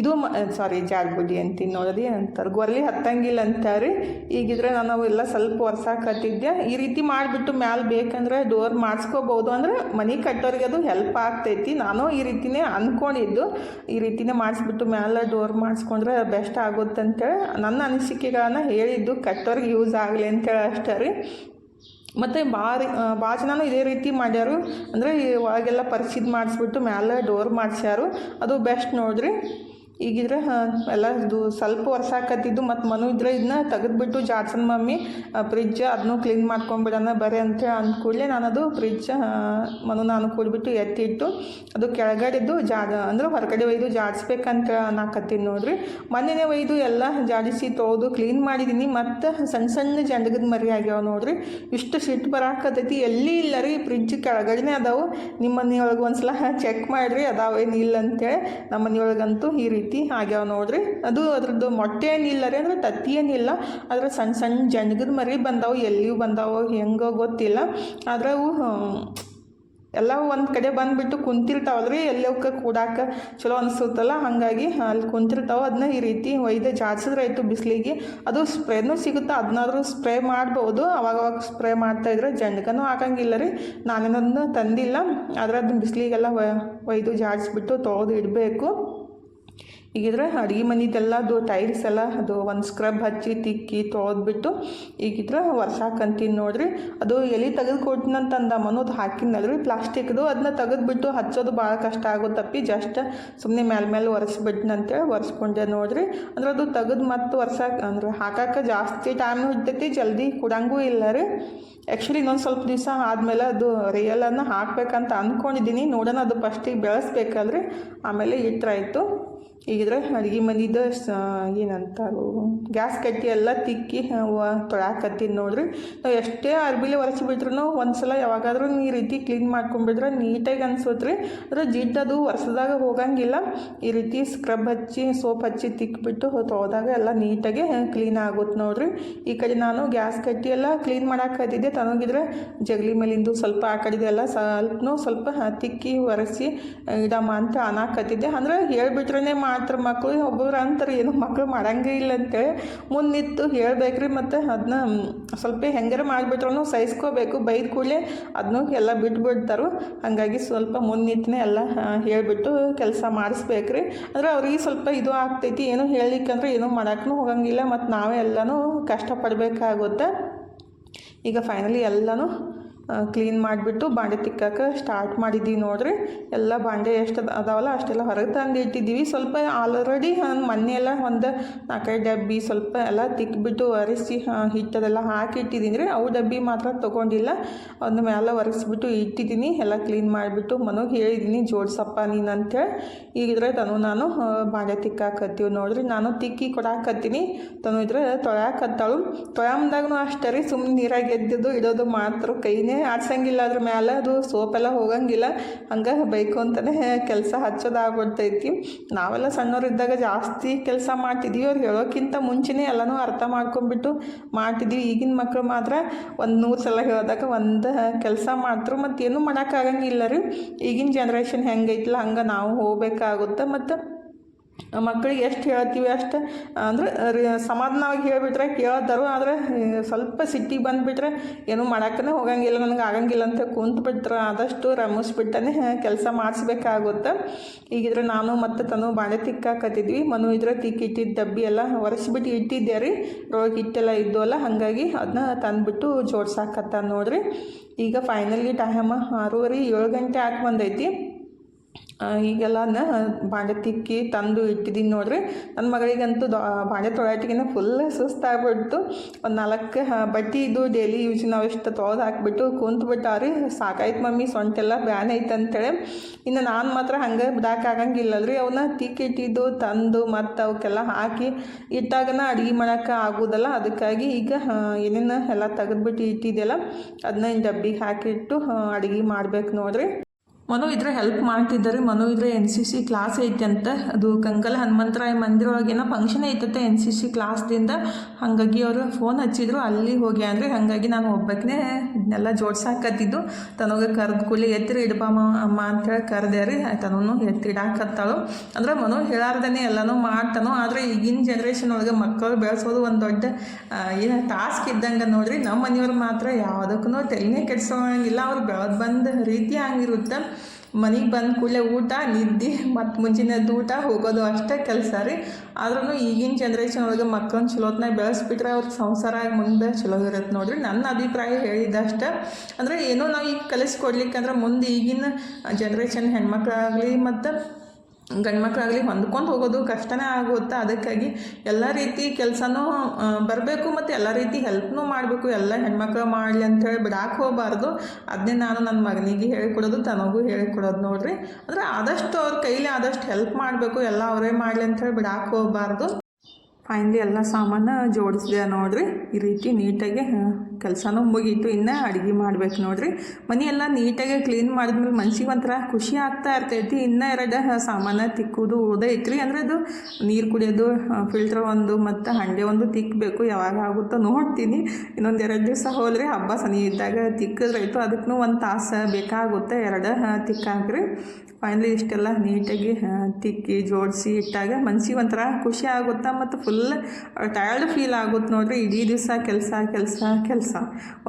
ಇದು ಸಾರಿ ಜಾಡ್ಬುಡಿ ಅಂತೀನಿ ನೋಡೋದು ಅಂತಾರೆ ಗೊರ್ಲಿ ಹತ್ತಂಗಿಲ್ಲ ಅಂತಾರೆ. ಈಗಿದ್ರೆ ನಾನು ಅವೆಲ್ಲ ಸ್ವಲ್ಪ ವರ್ಷ ಕತ್ತಿದ್ದೆ ಈ ರೀತಿ ಮಾಡಿಬಿಟ್ಟು ಮ್ಯಾಲೆ ಬೇಕಂದ್ರೆ ಡೋರ್ ಮಾಡಿಸ್ಕೋಬೋದು. ಅಂದ್ರೆ ಮನೆ ಕಟ್ಟೋರಿಗೆ ಅದು ಹೆಲ್ಪ್ ಆಗ್ತೈತಿ. ನಾನು ಈ ರೀತಿನೇ ಅಂದ್ಕೊಂಡಿದ್ದು ಈ ರೀತಿನೇ ಮಾಡಿಸ್ಬಿಟ್ಟು ಮ್ಯಾಲೆ ಡೋರ್ ಮಾಡಿಸ್ಕೊಂಡ್ರೆ ಬೆಸ್ಟ್ ಆಗುತ್ತೆ ಅಂತೇಳಿ ನನ್ನ ಅನಿಸಿಕೆಗಳನ್ನು ಹೇಳಿದ್ದು ಕಟ್ಟೋರಿಗೆ ಯೂಸ್ ಆಗಲಿ ಅಂತೇಳಿ ಅಷ್ಟೇ ರೀ. ಮತ್ತು ಭಾರಿ ಭಾಳ ಜನನೂ ಇದೇ ರೀತಿ ಮಾಡ್ಯಾರು. ಅಂದರೆ ಒಳಗೆಲ್ಲ ಪರಿಚಿದ್ ಮಾಡಿಸ್ಬಿಟ್ಟು ಮ್ಯಾಲೆ ಡೋರ್ ಮಾಡಿಸ್ಯಾರು. ಅದು ಬೆಸ್ಟ್ ನೋಡ್ರಿ. ಈಗಿದ್ರೆ ಎಲ್ಲ ಇದು ಸ್ವಲ್ಪ ವರ್ಷ ಆಕತ್ತಿದ್ದು, ಮತ್ತು ಮನು ಇದ್ರೆ ಇದನ್ನ ತೆಗೆದ್ಬಿಟ್ಟು, ಜಾಡ್ಸನ್ ಮಮ್ಮಿ ಫ್ರಿಜ್ ಅದನ್ನು ಕ್ಲೀನ್ ಮಾಡ್ಕೊಂಬಿಡೋಣ ಬರೀ ಅಂತ ನಾನು ಅದು ಫ್ರಿಜ್ ಮನು ನಾನು ಕೂಡ್ಬಿಟ್ಟು ಎತ್ತಿಟ್ಟು, ಅದು ಕೆಳಗಡೆದು ಜಾಡ, ಅಂದ್ರೆ ಹೊರಗಡೆ ಒಯ್ದು ಜಾಡಿಸ್ಬೇಕಂತ ನಾಕತ್ತೀನಿ ನೋಡ್ರಿ. ಮನೆಯೇ ಒಯ್ದು ಎಲ್ಲ ಜಾಡಿಸಿ ತೊಳೆದು ಕ್ಲೀನ್ ಮಾಡಿದ್ದೀನಿ ಮತ್ತು ಸಣ್ಣ ಸಣ್ಣ ಜಂಡಗದ ಮರಿ ಆಗ್ಯಾವ ನೋಡ್ರಿ. ಇಷ್ಟು ಸಿಟ್ಟು ಬರಾಕತ್ತೈತಿ, ಎಲ್ಲಿ ಇಲ್ಲ ರೀ ಫ್ರಿಜ್ ಕೆಳಗಡೆನೇ ಅದಾವು. ನಿಮ್ಮ ಮನೆಯೊಳಗೆ ಒಂದ್ಸಲ [LAUGHS] ಚೆಕ್ ಮಾಡಿರಿ, ಅದಾವೇನು ಇಲ್ಲ ಅಂತೇಳಿ ನಮ್ಮ ಮನೆಯೊಳಗಂತೂ ಈ ರೀತಿ ಆಗ್ಯಾವ ನೋಡ್ರಿ. ಅದು ಅದ್ರದ್ದು ಮೊಟ್ಟೆ ಏನಿಲ್ಲ ರೀ ಅಂದ್ರೆ ತತ್ತಿ ಏನಿಲ್ಲ ಅದ್ರ ಸಣ್ಣ ಸಣ್ಣ ಜಂಡಗದ ಮರಿ ಬಂದಾವು, ಎಲ್ಲಿಯೂ ಬಂದಾವು, ಹೆಂಗೋ ಗೊತ್ತಿಲ್ಲ. ಆದ್ರೆ ಅವು ಎಲ್ಲ ಒಂದು ಕಡೆ ಬಂದುಬಿಟ್ಟು ಕುಂತಿರ್ತಾವಲ್ರಿ ಎಲ್ಲವಕ್ಕೆ ಕೂಡಾಕ ಚಲೋ ಅನಿಸುತ್ತಲ್ಲ. ಹಾಗಾಗಿ ಅಲ್ಲಿ ಕುಂತಿರ್ತಾವೆ. ಅದನ್ನ ಈ ರೀತಿ ಒಯ್ದು ಆಯಿತು ಬಿಸಿಲಿಗೆ. ಅದು ಸ್ಪ್ರೇನೂ ಸಿಗುತ್ತೆ? ಅದನ್ನಾದ್ರೂ ಸ್ಪ್ರೇ ಮಾಡ್ಬೋದು. ಅವಾಗವಾಗ ಸ್ಪ್ರೇ ಮಾಡ್ತಾ ಇದ್ರೆ ಜಂಡ್ಕನೂ ಹಾಕಂಗಿಲ್ಲ ರೀ. ನಾನೇನದನ್ನ ತಂದಿಲ್ಲ. ಆದರೆ ಅದನ್ನ ಬಿಸಿಲಿಗೆಲ್ಲ ಒಯ್ದು ಜಾಡಿಸ್ಬಿಟ್ಟು ತೊಳೆದು ಇಡಬೇಕು. ಈಗಿದ್ರೆ ಅಡುಗೆ ಮನೆದೆಲ್ಲದು ಟೈಲ್ಸ್ ಎಲ್ಲ ಅದು ಒಂದು ಸ್ಕ್ರಬ್ ಹಚ್ಚಿ, ತಿಕ್ಕಿ, ತೊಳೆದ್ಬಿಟ್ಟು ಈಗಿದ್ರೆ ವರ್ಷಾಕಂತೀನಿ ನೋಡ್ರಿ. ಅದು ಎಲೆ ತೆಗೆದು ಕೊಟ್ಟಿನಂತಂದ ಮನೋದು ಹಾಕಿನಲ್ರಿ ಪ್ಲಾಸ್ಟಿಕ್ದು ಅದನ್ನ ತೆಗೆದ್ಬಿಟ್ಟು ಹಚ್ಚೋದು ಭಾಳ ಕಷ್ಟ ಆಗುತ್ತಪ್ಪಿ ಜಸ್ಟ್ ಸುಮ್ಮನೆ ಮೇಲೆ ಮೇಲೆ ಒರೆಸ್ಬಿಟ್ನಂತೇಳಿ ಒರೆಸ್ಕೊಂಡೆ ನೋಡ್ರಿ. ಅಂದ್ರೆ ಅದು ತೆಗೆದು ಮತ್ತು ವರ್ಷಕ್ಕೆ ಅಂದ್ರೆ ಹಾಕಕ್ಕೆ ಜಾಸ್ತಿ ಟೈಮ್ ಹಿಡ್ತೈತಿ, ಜಲ್ದಿ ಕೊಡಂಗೂ ಇಲ್ಲ ರೀ. ಆ್ಯಕ್ಚುಲಿ ಇನ್ನೊಂದು ಸ್ವಲ್ಪ ದಿವಸ ಆದಮೇಲೆ ಅದು ರಿಯಲನ್ನು ಹಾಕ್ಬೇಕಂತ ಅಂದ್ಕೊಂಡಿದ್ದೀನಿ ನೋಡೋಣ ಅದು ಫಸ್ಟಿಗೆ ಬೆಳೆಸ್ಬೇಕಲ್ರಿ. ಆಮೇಲೆ ಇಟ್ರಾಯ್ತು ಈಗಿದ್ರೆ ಅಡುಗೆ ಮನಿದು ಏನಂತಾರು, ಗ್ಯಾಸ್ ಕಟ್ಟಿ ಎಲ್ಲ ತಿಕ್ಕಿ ತೊಳಾಕತ್ತೀನಿ ನೋಡ್ರಿ. ನಾವು ಎಷ್ಟೇ ಅರ್ಬಿಲಿ ಒರೆಸಿಬಿಟ್ರು ಒಂದು ಸಲ ಯಾವಾಗಾದ್ರೂ ಈ ರೀತಿ ಕ್ಲೀನ್ ಮಾಡ್ಕೊಂಡ್ಬಿಟ್ರೆ ನೀಟಾಗಿ ಅನ್ಸುತ್ತೆ ರೀ ಅದ್ರ ಜಿಡ್ಡು ಅದು ವರ್ಷದಾಗ ಹೋಗಂಗಿಲ್ಲ. ಈ ರೀತಿ ಸ್ಕ್ರಬ್ ಹಚ್ಚಿ ಸೋಪ್ ಹಚ್ಚಿ ತಿಕ್ಬಿಟ್ಟು ಹೋದಾಗ ಎಲ್ಲ ನೀಟಾಗಿ ಕ್ಲೀನ್ ಆಗುತ್ತೆ ನೋಡ್ರಿ. ಈ ಕಡೆ ನಾನು ಗ್ಯಾಸ್ ಕಟ್ಟಿ ಎಲ್ಲ ಕ್ಲೀನ್ ಮಾಡಾಕತ್ತಿದ್ದೆ ತನಗಿದ್ರೆ ಜಗಲಿ ಮೇಲಿಂದು ಸ್ವಲ್ಪ ಆ ಕಡೆದೆಲ್ಲ ಎಲ್ಲ ಸ್ವಲ್ಪ ತಿಕ್ಕಿ ಒರೆಸಿ ಇಡಮ್ಮ ಅಂತ ಅನಾಕತ್ತಿದ್ದೆ ಅಂದ್ರೆ ಹೇಳ್ಬಿಟ್ರೇ ಮಾತ್ರ ಮಕ್ಕಳು ಒಬ್ಬರು ಅಂತಾರೆ, ಏನು ಮಕ್ಕಳು ಮಾಡಂಗೇ ಇಲ್ಲ ಅಂತೇಳಿ ಮುಂದೆ ನಿಂತು ಹೇಳಬೇಕ್ರಿ, ಮತ್ತು ಅದನ್ನ ಸ್ವಲ್ಪ ಹೆಂಗಾರ ಮಾಡಿಬಿಟ್ರೂ ಸಹಿಸ್ಕೋಬೇಕು. ಬೈದ ಕೂಡಲೇ ಅದನ್ನು ಎಲ್ಲ ಬಿಟ್ಬಿಡ್ತಾರೆ. ಹಾಗಾಗಿ ಸ್ವಲ್ಪ ಮುಂದೆ ನಿಂತನೇ ಎಲ್ಲ ಹೇಳಿಬಿಟ್ಟು ಕೆಲಸ ಮಾಡಿಸ್ಬೇಕ್ರಿ. ಅಂದ್ರೆ ಅವ್ರಿಗೆ ಸ್ವಲ್ಪ ಇದು ಆಗ್ತೈತಿ. ಏನು ಹೇಳಿಕ್ಕಂದ್ರೆ ಏನೂ ಮಾಡೋಕ್ಕೂ ಹೋಗಂಗಿಲ್ಲ, ಮತ್ತು ನಾವೇ ಎಲ್ಲನೂ ಕಷ್ಟಪಡಬೇಕಾಗುತ್ತೆ. ಈಗ ಫೈನಲಿ ಎಲ್ಲನೂ ಕ್ಲೀನ್ ಮಾಡಿಬಿಟ್ಟು ಬಾಂಡೆ ತಿಕ್ಕಾಕ ಸ್ಟಾರ್ಟ್ ಮಾಡಿದ್ದೀವಿ ನೋಡ್ರಿ. ಎಲ್ಲ ಬಾಂಡೆ ಎಷ್ಟು ಅದಾವಲ್ಲ ಅಷ್ಟೆಲ್ಲ ಹೊರಗೆ ತಂದು ಇಟ್ಟಿದ್ದೀವಿ. ಸ್ವಲ್ಪ ಆಲ್ರೆಡಿ ಮೊನ್ನೆ ಎಲ್ಲ ಒಂದು ನಾಲ್ಕೈದು ಡಬ್ಬಿ ಸ್ವಲ್ಪ ಎಲ್ಲ ತಿಕ್ಬಿಟ್ಟು ಒರೆಸಿ ಹಿಟ್ಟದೆಲ್ಲ ಹಾಕಿ ಇಟ್ಟಿದ್ದೀನಿ ರೀ. ಅವು ಡಬ್ಬಿ ಮಾತ್ರ ತೊಗೊಂಡಿಲ್ಲ. ಅದನ್ನ ಮೇಲೆ ಒರೆಸಿಬಿಟ್ಟು ಇಟ್ಟಿದ್ದೀನಿ. ಎಲ್ಲ ಕ್ಲೀನ್ ಮಾಡಿಬಿಟ್ಟು ಮನೋಗೆ ಹೇಳಿದ್ದೀನಿ ಜೋಡ್ಸಪ್ಪ ನೀನು ಅಂತೇಳಿ ಈಗಿದ್ರೆ ತನು ನಾನು ಬಾಂಡೆ ತಿಕ್ಕಾಕತ್ತೀವಿ ನೋಡ್ರಿ. ನಾನು ತಿಕ್ಕಿ ಕೊಡಾಕತ್ತೀನಿ. ತನು ಇದ್ರೆ ತೊಳ್ಯಾಕತ್ತಾಳು. ತೊಳ್ಯಂದಾಗೂ ಅಷ್ಟೇ ರೀ. ಸುಮ್ಮನೆ ನೀರಾಗಿ ಎದ್ದಿದ್ದು, ಇಡೋದು ಮಾತ್ರ ಕೈನೇ ಆಡ್ಸಂಗಿಲ್ಲ ಅದ್ರ ಮ್ಯಾಲೆ ಅದು ಸೋಪೆಲ್ಲ ಹೋಗಂಗಿಲ್ಲ. ಹಂಗೆ ಬೈಕು ಅಂತಲೇ ಕೆಲಸ ಹಚ್ಚೋದಾಗ್ಬಿಡ್ತೈತಿ. ನಾವೆಲ್ಲ ಸಣ್ಣವರಿದ್ದಾಗ ಜಾಸ್ತಿ ಕೆಲಸ ಮಾಡ್ತಿದ್ವಿ. ಅವ್ರು ಹೇಳೋಕ್ಕಿಂತ ಮುಂಚೆನೇ ಎಲ್ಲನೂ ಅರ್ಥ ಮಾಡ್ಕೊಂಡ್ಬಿಟ್ಟು ಮಾಡ್ತಿದ್ವಿ. ಈಗಿನ ಮಕ್ಕಳು ಮಾತ್ರ ಒಂದು ನೂರು ಸಲ ಹೇಳಿದಾಗ ಒಂದು ಕೆಲಸ ಮಾಡ್ತರು ಮತ್ತು ಏನೂ ಮಾಡೋಕ್ಕಾಗಂಗಿಲ್ಲ ರೀ. ಈಗಿನ ಜನ್ರೇಷನ್ ಹೆಂಗೈತಿಲ್ಲ ಹಂಗೆ ನಾವು ಹೋಗ್ಬೇಕಾಗುತ್ತೆ. ಮತ್ತು ಮಕ್ಕಳಿಗೆ ಎಷ್ಟು ಹೇಳ್ತೀವಿ ಅಷ್ಟು. ಅಂದ್ರೆ ಸಮಾಧಾನವಾಗಿ ಹೇಳಿಬಿಟ್ರೆ ಕೇಳ್ತಾರೋ, ಆದರೆ, ಸ್ವಲ್ಪ ಸಿಟ್ಟಿಗೆ ಬಂದುಬಿಟ್ರೆ ಏನೂ ಮಾಡೋಕ್ಕೇ ಹೋಗಂಗಿಲ್ಲ, ನನಗೆ ಆಗಂಗಿಲ್ಲ ಅಂತ ಕುಂತು ಬಿಟ್ರೆ ಆದಷ್ಟು ರಮಿಸ್ಬಿಟ್ಟನೆ ಕೆಲಸ ಮಾಡಿಸ್ಬೇಕಾಗುತ್ತೆ. ಈಗಿದ್ರೆ ನಾನು ಮತ್ತು ತನು ಬಾಳೆ ತಿಕ್ಕಾಕತ್ತಿದ್ವಿ. ಮನು ಇದ್ರೆ ತಿಕ್ಕಿಟ್ಟಿದ್ದ ಡಬ್ಬಿ ಎಲ್ಲ ಒರೆಸ್ಬಿಟ್ಟು ಇಟ್ಟಿದ್ದೆ ರೀ. ರೋಗ ಹಿಟ್ಟೆಲ್ಲ ಇದ್ದವಲ್ಲ ಹಾಗಾಗಿ ಅದನ್ನ ತಂದುಬಿಟ್ಟು ಜೋಡ್ಸಾಕತ್ತ ನೋಡ್ರಿ. ಈಗ ಫೈನಲಿ ಟೈಮ್ ಆರೂವರೆ ಏಳು ಗಂಟೆ ಆಗಿ ಬಂದೈತಿ. ಈಗೆಲ್ಲನ ಬಾಂಡೆ ತಿಕ್ಕಿ ತಂದು ಇಟ್ಟಿದ್ದೀನಿ ನೋಡ್ರಿ. ನನ್ನ ಮಗಳಿಗಂತೂ ದೊ, ಬಾಂಡೆ ತೊಳೆಯೋಟಿಗಿನ ಫುಲ್ ಸುಸ್ತಾಗ್ಬಿಡ್ತು. ಒಂದು ನಾಲ್ಕು ಬಟ್ಟೆ ಇದು ಡೈಲಿ ಯೂಸ್ ನಾವು ಇಷ್ಟು ತೊಳೆದು ಹಾಕ್ಬಿಟ್ಟು ಕುಂತ್ಬಿಟ್ಟಾರಿ ಸಾಕಾಯ್ತು ಮಮ್ಮಿ, ಸೊಂಟೆಲ್ಲ ಬ್ಯಾನ್ ಐತೆ ಅಂತೇಳಿ. ಇನ್ನು ನಾನು ಮಾತ್ರ ಹಂಗೆ ಬಿಡೋಕ್ಕಾಗಂಗಿಲ್ಲ ರೀ ಅವನ್ನ ತಿಕ್ಕಿಟ್ಟಿದ್ದು ತಂದು ಮತ್ತು ಅವಕ್ಕೆಲ್ಲ ಹಾಕಿ ಇಟ್ಟಾಗನ ಅಡುಗೆ ಮಾಡೋಕೆ ಆಗೋದಲ್ಲ. ಅದಕ್ಕಾಗಿ ಈಗ ಏನೇನು ಎಲ್ಲ ತೆಗೆದ್ಬಿಟ್ಟು ಇಟ್ಟಿದ್ದೆಲ್ಲ ಅದನ್ನ ಡಬ್ಬಿಗೆ ಹಾಕಿಟ್ಟು ಅಡುಗೆ ಮಾಡ್ಬೇಕು ನೋಡ್ರಿ. ಮನು ಇದ್ರೆ ಹೆಲ್ಪ್ ಮಾಡ್ತಿದ್ದಾರೆ. ಮನು ಇದ್ರೆ ಎನ್ ಸಿ ಸಿ ಕ್ಲಾಸ್ ಐತೆ ಅಂತ. ಅದು ಕಂಕಲ್ ಹನುಮಂತರಾಯ ಮಂದಿರ ಒಳಗೇನೋ ಫಂಕ್ಷನ್ ಐತತ್ತೆ ಎನ್ ಸಿ ಸಿ ಕ್ಲಾಸ್ದಿಂದ ಹಾಗಾಗಿ ಅವರು ಫೋನ್ ಹಚ್ಚಿದ್ರು. ಅಲ್ಲಿ ಹೋಗಿ ಅಂದರೆ ಹಾಗಾಗಿ ನಾನು ಒಬ್ಬಕ್ಕೇ ಇದನ್ನೆಲ್ಲ ಜೋಡ್ಸಾಕತ್ತಿದ್ದು. ತನಗೆ ಕರೆದು ಕೂಲಿ ಎತ್ತಿರಿ ಇಡಬಾಮ ಅಮ್ಮ ಅಂತೇಳಿ ಕರೆದೆ ರೀ. ತನೂ ಎತ್ತಿಡಾಕತ್ತಾಳು ಅಂದ್ರೆ ಮನು ಹೇಳಾರ್ದೇ ಎಲ್ಲನೂ ಮಾಡ್ತಾನೋ. ಆದರೆ ಈಗಿನ ಜನ್ರೇಷನ್ ಒಳಗೆ ಮಕ್ಕಳು ಬೆಳೆಸೋದು ಒಂದು ದೊಡ್ಡ ಏನು ಟಾಸ್ಕ್ ಇದ್ದಂಗೆ ನೋಡ್ರಿ. ನಮ್ಮ ಮನೆಯವ್ರು ಮಾತ್ರ ಯಾವುದಕ್ಕೂ ತಲೆನೇ ಕೆಡ್ಸೋಂಗಿಲ್ಲ. ಅವ್ರು ಬೆಳೆದು ಬಂದ ರೀತಿ ಹಂಗಿರುತ್ತೆ. ಮನೆಗೆ ಬಂದ ಕೂಡಲೇ ಊಟ, ನಿದ್ದೆ [LAUGHS] ಮತ್ತು ಮುಂಚಿನದ್ದು ಊಟ, ಹೋಗೋದು ಅಷ್ಟೇ ಕೆಲಸ ರೀ. ಆದ್ರೂ ಈಗಿನ ಜನ್ರೇಷನ್ ಒಳಗೆ ಮಕ್ಕಳನ್ನ ಚಲೋತ್ನಾಗ ಬೆಳೆಸ್ಬಿಟ್ರೆ ಅವ್ರ ಸಂಸಾರ ಆಗಿ ಮುಂದೆ ಚಲೋ ಇರುತ್ತೆ ನೋಡ್ರಿ. ನನ್ನ ಅಭಿಪ್ರಾಯ ಹೇಳಿದ್ದಷ್ಟೇ ಅಂದರೆ ಏನೋ ನಾವು ಈಗ ಕಲಿಸ್ಕೊಡ್ಲಿಕ್ಕೆ ಅಂದ್ರೆ ಮುಂದೆ ಈಗಿನ ಜನ್ರೇಷನ್ ಹೆಣ್ಮಕ್ಳಾಗಲಿ ಮತ್ತು ಗಂಡ್ಮಕ್ಳಾಗಲಿ ಹೊಂದ್ಕೊಂಡು ಹೋಗೋದು ಕಷ್ಟನೇ ಆಗುತ್ತೆ. ಅದಕ್ಕಾಗಿ ಎಲ್ಲ ರೀತಿ ಕೆಲಸನೂ ಬರಬೇಕು ಮತ್ತು ಎಲ್ಲ ರೀತಿ ಹೆಲ್ಪ್ನೂ ಮಾಡಬೇಕು. ಎಲ್ಲ ಹೆಣ್ಮಕ್ಳು ಮಾಡಲಿ ಅಂತೇಳಿ ಬಿಡಾಕೆ ಹೋಗಬಾರ್ದು. ಅದನ್ನೇ ನಾನು ನನ್ನ ಮಗನಿಗೆ ಹೇಳ್ಕೊಡೋದು, ತನಗೂ ಹೇಳ್ಕೊಡೋದು ನೋಡ್ರಿ. ಅಂದರೆ ಆದಷ್ಟು ಅವ್ರ ಕೈಲಿ ಆದಷ್ಟು ಹೆಲ್ಪ್ ಮಾಡಬೇಕು, ಎಲ್ಲ ಅವರೇ ಮಾಡಲಿ ಅಂತೇಳಿ ಬಿಡಾಕೆ ಹೋಗಬಾರ್ದು. ಫೈನ್ಲಿ ಎಲ್ಲ ಸಾಮಾನು ಜೋಡಿಸಿದೆ ನೋಡ್ರಿ. ಈ ರೀತಿ ನೀಟಾಗಿ ಕೆಲಸನೂ ಮುಗೀತು, ಇನ್ನು ಅಡುಗೆ ಮಾಡ್ಬೇಕು ನೋಡ್ರಿ. ಮನೆ ಎಲ್ಲ ನೀಟಾಗಿ ಕ್ಲೀನ್ ಮಾಡಿದ್ಮೇಲೆ ಮನ್ಸಿಗೆ ಒಂಥರ ಖುಷಿ ಆಗ್ತಾ ಇರ್ತೈತಿ. ಇನ್ನೂ ಎರಡು ಸಾಮಾನು ತಿಕ್ಕುವುದು ಉಳ್ದೈತ್ರಿ ಅಂದರೆ ಅದು ನೀರು ಕುಡಿಯೋದು ಫಿಲ್ಟರ್ ಒಂದು ಮತ್ತು ಹಂಡೆ ಒಂದು ತಿಕ್ಕಬೇಕು ಯಾವಾಗ ಆಗುತ್ತೋ ನೋಡ್ತೀನಿ ಇನ್ನೊಂದು ಎರಡು ದಿವಸ ಹೋದ್ರೆ ಹಬ್ಬ ಸನಿ ಇದ್ದಾಗ ತಿಕ್ಕದ್ರಾಯ್ತು ಅದಕ್ಕೂ ಒಂದು ತಾಸು ಬೇಕಾಗುತ್ತೆ ಎರಡು ತಿಕ್ಕಾಕ್ರಿ. ಫೈನಲಿ ಇಷ್ಟೆಲ್ಲ ನೀಟಾಗಿ ತಿಕ್ಕಿ, ಜೋಡಿಸಿ ಇಟ್ಟಾಗ ಮನ್ಸಿಗೆ ಒಂಥರ ಖುಷಿ ಆಗುತ್ತಾ ಮತ್ತು ಫುಲ್ ಟಯರ್ಡ್ ಫೀಲ್ ಆಗುತ್ತೆ ನೋಡ್ರಿ. ಇಡೀ ದಿವಸ ಕೆಲಸ ಕೆಲಸ ಕೆಲಸ.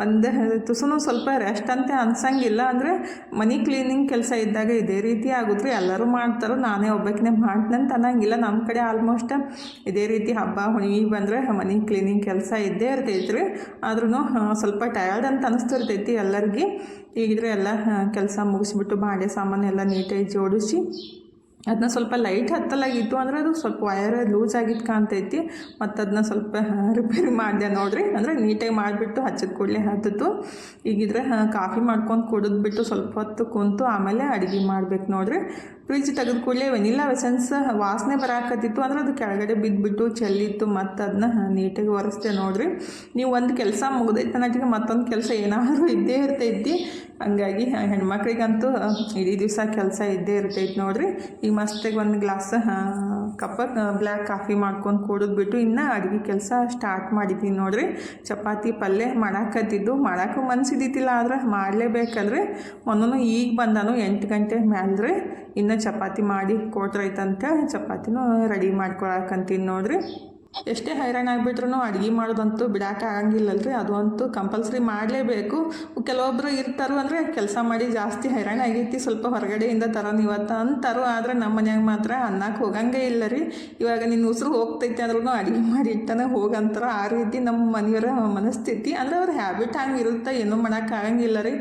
ಒಂದು ತುಸುನು ಸ್ವಲ್ಪ ರೆಸ್ಟ್ ಅಂತ ಅನ್ಸಂಗಿಲ್ಲ. ಅಂದರೆ ಮನಿ ಕ್ಲೀನಿಂಗ್ ಕೆಲಸ ಇದ್ದಾಗ ಇದೇ ರೀತಿ ಆಗುತ್ತೆ ಎಲ್ಲರೂ ಮಾಡ್ತಾರೋ, ನಾನೇ ಒಬ್ಬಾಕಿನೇ ಅಂತ ಅನ್ನಂಗಿಲ್ಲ. ನಮ್ಮ ಕಡೆ ಆಲ್ಮೋಸ್ಟ್ ಇದೇ ರೀತಿ ಹಬ್ಬ ಹುಣಿ ಬಂದರೆ ಮನೆ ಕ್ಲೀನಿಂಗ್ ಕೆಲಸ ಇದ್ದೇ ಇರ್ತೈತೆ ರೀ. ಆದ್ರೂ ಸ್ವಲ್ಪ ಟಯರ್ಡ್ ಅಂತ ಅನಿಸ್ತಿರ್ತೈತಿ ಎಲ್ಲರಿಗೆ. ಈಗಿದ್ರೆ ಎಲ್ಲ ಕೆಲಸ ಮುಗಿಸ್ಬಿಟ್ಟು ಬಾಂಡೆ ಸಾಮಾನು ಎಲ್ಲ ನೀಟಾಗಿ ಜೋಡಿಸಿ ಅದನ್ನ ಸ್ವಲ್ಪ ಲೈಟ್ ಹತ್ತಲಾಗಿತ್ತು ಅಂದರೆ ಅದು ಸ್ವಲ್ಪ ವಯರ್ ಲೂಸ್ ಆಗಿತ್ತು ಕಾಣ್ತೈತಿ. ಮತ್ತು ಅದನ್ನ ಸ್ವಲ್ಪ [LAUGHS] ರಿಪೇರಿ ಮಾಡಿದೆ ನೋಡಿರಿ. ಅಂದರೆ ನೀಟಾಗಿ ಮಾಡಿಬಿಟ್ಟು ಹಚ್ಚಿದ ಕೂಡಲೇ ಹತ್ತಿತ್ತು. ಈಗಿದ್ರೆ ಕಾಫಿ ಮಾಡ್ಕೊಂಡು ಕುಡಿದ್ಬಿಟ್ಟು ಸ್ವಲ್ಪ ಹೊತ್ತು ಕುಂತು ಆಮೇಲೆ ಅಡುಗೆ ಮಾಡ್ಬೇಕು ನೋಡ್ರಿ. ಫ್ರಿಜ್ ತೆಗೆದ ಕೂಡಲೇ ವೆನಿಲಾ ವೆಸೆನ್ಸ್ ವಾಸನೆ ಬರಾಕತ್ತಿತ್ತು. ಅಂದ್ರೆ ಅದು ಕೆಳಗಡೆ ಬಿದ್ದುಬಿಟ್ಟು ಚೆಲ್ಲಿತ್ತು. ಮತ್ತು ಅದನ್ನ ನೀಟಾಗಿ ಒರೆಸ್ದೆ ನೋಡ್ರಿ. ನೀವು ಒಂದು ಕೆಲಸ ಮುಗ್ದೈತೆ ಅನ್ನೋಟಿಗೆ ಮತ್ತೊಂದು ಕೆಲಸ ಏನಾದರೂ ಇದ್ದೇ ಇರ್ತೈತಿ. ಹಂಗಾಗಿ ಹೆಣ್ಮಕ್ಳಿಗಂತೂ ಇಡೀ ದಿವಸ ಕೆಲಸ ಇದ್ದೇ ಇರ್ತೈತಿ ನೋಡ್ರಿ. ಈಗ ಮಸ್ತಾಗಿ ಒಂದು ಗ್ಲಾಸ್ ಕಪ್ಪ ಬ್ಲ್ಯಾಕ್ ಕಾಫಿ ಮಾಡ್ಕೊಂಡು ಕುಡಿದ್ಬಿಟ್ಟು ಇನ್ನು ಅಡುಗೆ ಕೆಲಸ ಸ್ಟಾರ್ಟ್ ಮಾಡಿದ್ದೀನಿ ನೋಡ್ರಿ. ಚಪಾತಿ ಪಲ್ಯ ಮಾಡಾಕತ್ತಿದ್ದು ಮಾಡೋಕ್ಕೂ ಮನಸ್ಸಿದ್ದಿತ್ತಿಲ್ಲ ಆದ್ರೆ ಮಾಡಲೇಬೇಕಲ್ರಿ. ಮೊನ್ನೂ ಈಗ ಬಂದಾನು ಎಂಟು ಗಂಟೆ ಮ್ಯಾಲ್ರಿ. ಇನ್ನು ಚಪಾತಿ ಮಾಡಿ ಕೊಟ್ರೈತಂತ ಚಪಾತಿನೂ ರೆಡಿ ಮಾಡ್ಕೊಳಕಂತೀನಿ ನೋಡ್ರಿ. ಎಷ್ಟೇ ಹೈರಾಣ ಆಗಿಬಿಟ್ರು ಅಡುಗೆ ಮಾಡೋದಂತೂ ಬಿಡಾಕ ಆಗಂಗಿಲ್ಲಲ್ರಿ. ಅದು ಅಂತೂ ಕಂಪಲ್ಸರಿ ಮಾಡಲೇಬೇಕು. ಕೆಲವೊಬ್ರು ಇರ್ತಾರು ಅಂದರೆ ಕೆಲಸ ಮಾಡಿ ಜಾಸ್ತಿ ಹೈರಾಣ ಆಗೈತಿ, ಸ್ವಲ್ಪ ಹೊರಗಡೆಯಿಂದ ತರೋನು ಇವತ್ತು ಅಂತಾರು. ಆದರೆ ನಮ್ಮ ಮನ್ಯಾಗ ಮಾತ್ರ ಅನ್ನಕ್ಕೆ ಹೋಗಂಗೆ ಇಲ್ಲ ರೀ ಇವಾಗ ನಿನ್ನ ಉಸಿರು ಹೋಗ್ತೈತೆ ಅಂದ್ರೂ ಅಡುಗೆ ಮಾಡಿ ಇಟ್ಟನೇ ಹೋಗಂತಾರ. ಆ ರೀತಿ ನಮ್ಮ ಮನೆಯವರ ಮನಸ್ಥಿತಿ. ಅಂದರೆ ಅವ್ರ ಹ್ಯಾಬಿಟ್ ಹಂಗೆ ಇರುತ್ತೆ, ಏನೂ ಆಗಂಗಿಲ್ಲ ರೀ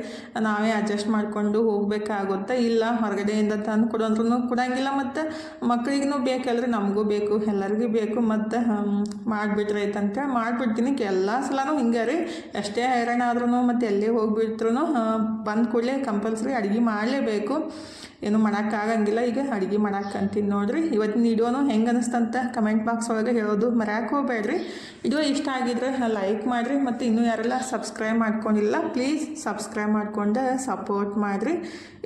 ನಾವೇ ಅಡ್ಜಸ್ಟ್ ಮಾಡಿಕೊಂಡು ಹೋಗ್ಬೇಕಾಗುತ್ತೆ. ಇಲ್ಲ ಹೊರಗಡೆಯಿಂದ ತಂದು ಕೊಡು ಅಂದ್ರೂ ಕೊಡಂಗಿಲ್ಲ. ಮತ್ತು ಮಕ್ಕಳಿಗೂ ಬೇಕಲ್ರಿ ನಮಗೂ ಬೇಕು, ಎಲ್ಲರಿಗೂ ಬೇಕು. ಮತ್ತು ಮಾಡಿಬಿಟ್ರೆ ಐತಂತ ಮಾಡಿಬಿಡ್ತೀನಿ. ಎಲ್ಲ ಸಲನೂ ಹಿಂಗೆ ರೀ. ಎಷ್ಟೇ ಹೈರಾಣ ಆದ್ರೂ ಮತ್ತು ಎಲ್ಲೇ ಹೋಗಿಬಿಟ್ರು ಬಂದ ಕೂಡಲೇ ಕಂಪಲ್ಸರಿ ಅಡುಗೆ ಮಾಡಲೇಬೇಕು. ಏನು ಮಾಡೋಕ್ಕಾಗಂಗಿಲ್ಲ ಈಗ ಅಡುಗೆ ಮಾಡಕ್ಕಂತೀನಿ ನೋಡಿರಿ. ಇವತ್ತಿನ ವಿಡಿಯೋನು ಹೆಂಗೆ ಅನಿಸ್ತಂತ ಕಮೆಂಟ್ ಬಾಕ್ಸ್ ಒಳಗೆ ಹೇಳೋದು ಮರ್ಯಾಕೆ ಹೋಗ್ಬೇಡ್ರಿ. ವಿಡಿಯೋ ಇಷ್ಟ ಆಗಿದ್ರೆ ಲೈಕ್ ಮಾಡಿರಿ. ಮತ್ತು ಇನ್ನೂ ಯಾರೆಲ್ಲ ಸಬ್ಸ್ಕ್ರೈಬ್ ಮಾಡ್ಕೊಂಡಿಲ್ಲ ಪ್ಲೀಸ್ ಸಬ್ಸ್ಕ್ರೈಬ್ ಮಾಡಿಕೊಂಡು ಸಪೋರ್ಟ್ ಮಾಡಿರಿ.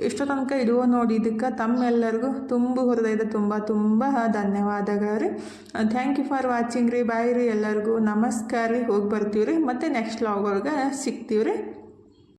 ಇಷ್ಟು ತನಕ ನೋಡಿ ನೋಡಿದ್ದಕ್ಕೆ ತಮ್ಮೆಲ್ಲರಿಗೂ ತುಂಬ ಹೃದಯದ ತುಂಬ ತುಂಬ ಧನ್ಯವಾದಗಳು ರೀ. ಥ್ಯಾಂಕ್ ಯು ಫಾರ್ ವಾಚಿಂಗ್ ರೀ ಬಾಯ್ ರೀ ಎಲ್ಲರಿಗೂ. ನಮಸ್ಕಾರ ರೀ, ಹೋಗಿ ಬರ್ತೀವಿ ರೀ ಮತ್ತು ನೆಕ್ಸ್ಟ್ ಲಾಗ್ ಒಳಗೆ ಸಿಗ್ತೀವಿ ರೀ